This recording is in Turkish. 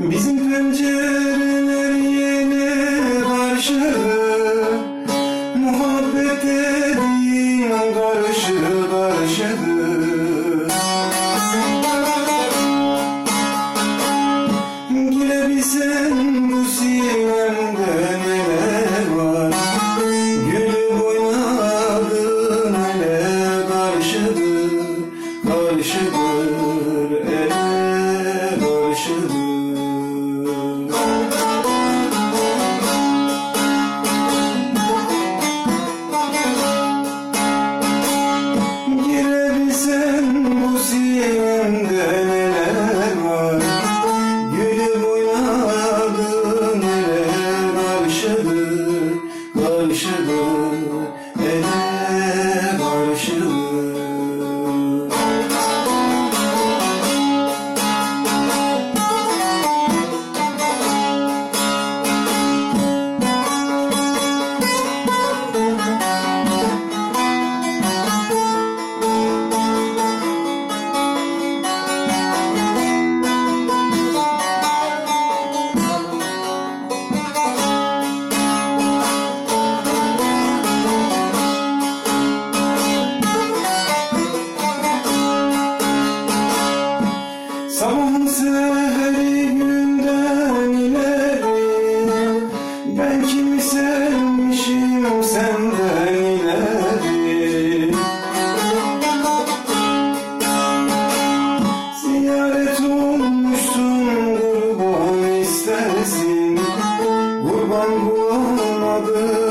Bizim pencereler yeni karşı Muhabbet edin karşı karşıdır Gülebilsen var? Gülüp oynadın hele karşıdır Karşıdır? Allah'ın adı